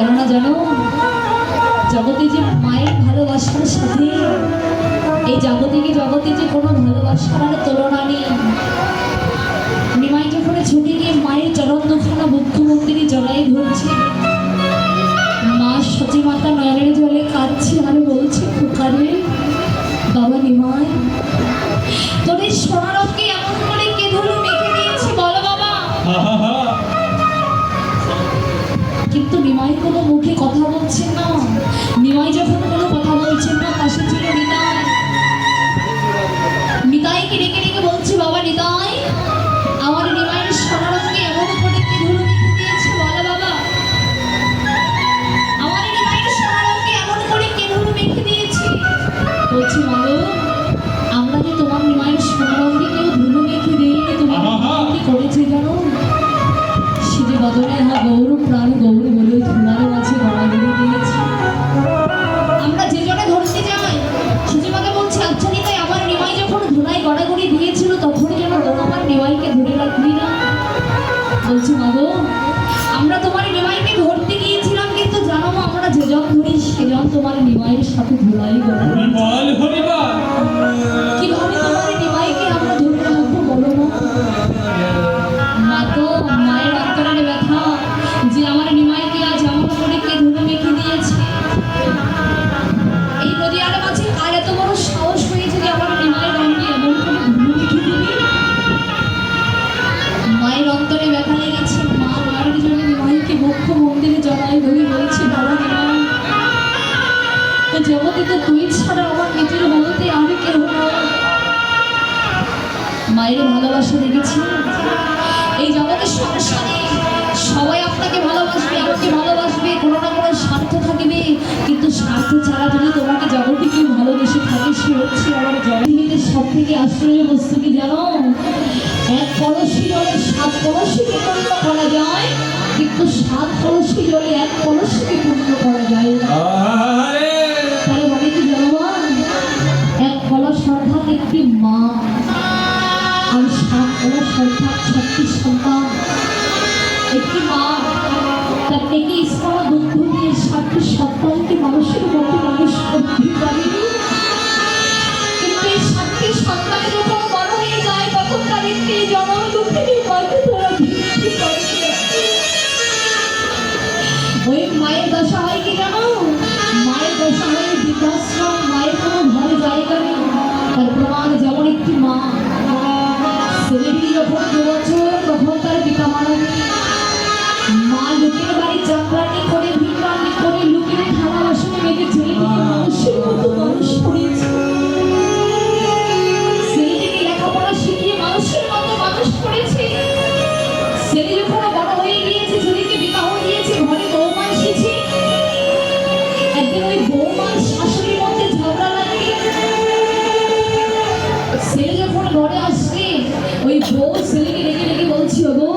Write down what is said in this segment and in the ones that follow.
কেননা জানো, জগতে যে মায়ের ভালোবাসার সাথে, এই জাগতিকে জগতে যে কোনো ভালোবাসার তুলনা নেই? নিমাই যখন ছুটে গিয়ে মায়ের চরণ দক্ষিণা মুখ্য কিন্তু নিমাই কোনো মুখে কথা বলছেন না। নিমাই যখন কোনো কথা বলছেন না পাশে ছিল গৌর প্রাণ, গৌর বলে ধুলার মাঝে দিয়েছে। আমরা যে ধরতে যাই সুজিমাকে বলছে আচ্ছা নিতাই আমার নিমাই যখন ধুলায় গড়াগড়ি দিয়েছিল, তখন যেন আমার নিমাইকে ধরে রাখবি না। বলছি মাগো আমরা তোমার নিমাইকে ধরতে গিয়েছিলাম, কিন্তু জানো আমরা যে জন সেজন তোমার নিমাইয়ের সাথে ধুলাই গড়া মায়ের অন্তরে ব্যথা লেগেছে, মা মায়ের জন্য নিমাইকে মুখ্য মন্দিরে জড়াই ধরে বলছে, বাবা জগতে তো তুই ছাড়া আমার নিজের বলতে আর কেউ মায়ের ভালোবাসা দেখেছি। এই জগতের সংসারে সবাই আপনাকে ভালোবাসবে আমাকে ভালোবাসবে, কোনো না কোনো স্বার্থ থাকবে। কিন্তু স্বার্থ ছাড়া যদি তোমাকে জগতে কেউ ভালোবেসে থাকে, সে হচ্ছে আমার জগতের সব থেকে আশ্চর্য বস্তু কি জানো? এক কলসি জলে সাত কলসিকে পূর্ণ করা যায়। কিন্তু সাত কলসি জলে এক কলসিকে পূর্ণ করা যায় না? তাহলে মানে কি জনগণ? এক কলস অর্থাৎ একটি মা। আর সাত কলস অর্থাৎ সাতটি সন্তান। একটি মা তার থেকে স্তর দুঃখ দিয়ে সাতটি সন্তানকে মানুষের মতো যেমন একটি মা। ছেলেটি যখন দু বছর মা লোকের বাড়ি চাকরানি করে ভিড়রানি করে, লোকের থালা বাসনে মেঘে ছেলেটিকে মানুষ করেছে যখন ওই বউ ছেলেকে রেখে রেখে বলছি ও গো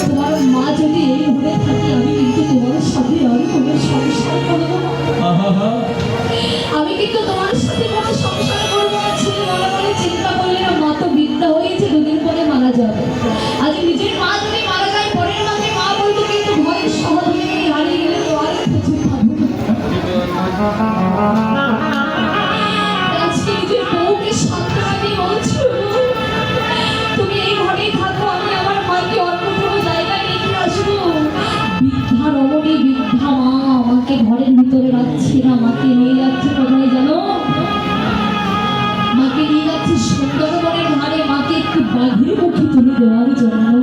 তোমার মা যদি এই ঘরে থাকে আমি কিন্তু তোমার সাথে আর কোনো সংসার করব না। আমি কিন্তু তোমার যাচ্ছে সুন্দরবনের মাকে একটু বাঘের মুখে তুলে দেওয়ার জন্য।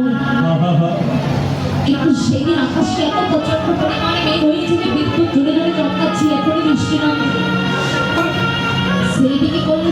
কিন্তু সেদিন আকাশে এত প্রচণ্ড পরিমাণে মেঘ হয়েছে যে বিদ্যুৎ জোরে সেই দিকে করলে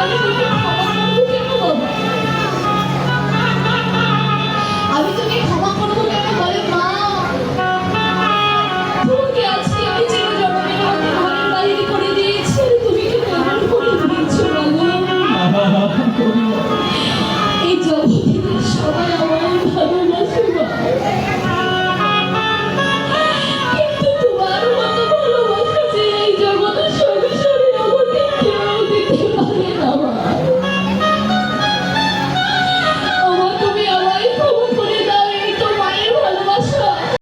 Hallelujah.